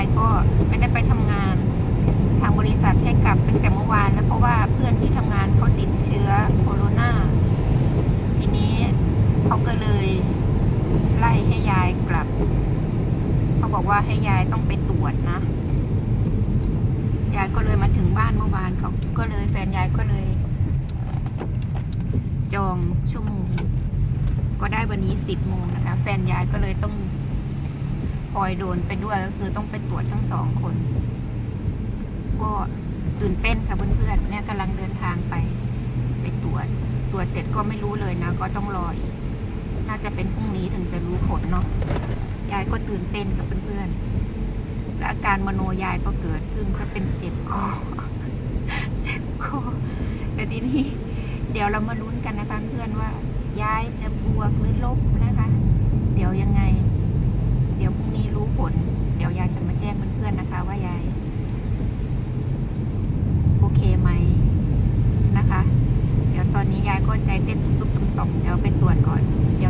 ยายก็ไม่ได้ไปทำงาน ทางบริษัทให้กลับตั้งแต่เมื่อวานแล้วเพราะว่าเพื่อนที่ทำงานเขาติดเชื้อโคโรนาทีนี้เขาก็เลยไล่ให้ยายกลับเขาบอกว่าให้ยายต้องไปตรวจนะยายก็เลยมาถึงบ้านเมื่อวานเขาก็เลยแฟนยายก็เลย จองชั่วโมง ก็ได้วันนี้สิบโมงนะคะ แฟนยายก็เลยต้อง พลอยโดนไปด้วยก็คือต้องไปตรวจทั้งสองคน ก็ตื่นเต้นค่ะเพื่อนๆเนี่ยกำลังเดินทางไป ไปตรวจ ตรวจเสร็จก็ไม่รู้เลยนะ ก็ต้องรออีก น่าจะเป็นพรุ่งนี้ถึงจะรู้ผลเนาะยายก็ตื่นเต้นกับเพื่อนๆและอาการมโนยายก็เกิดขึ้นก็เป็นเจ็บคอเจ็บคอแต่ทีนี้เดี๋ยวเรามาลุ้นกันนะคะเพื่อนว่า ยายจะบวกหรือลบนะคะ เดี๋ยวยังไง ใจเต้นตุ๊บตุ๊บตุ๊บเดี๋ยวไปตรวจก่อนเดี๋ยว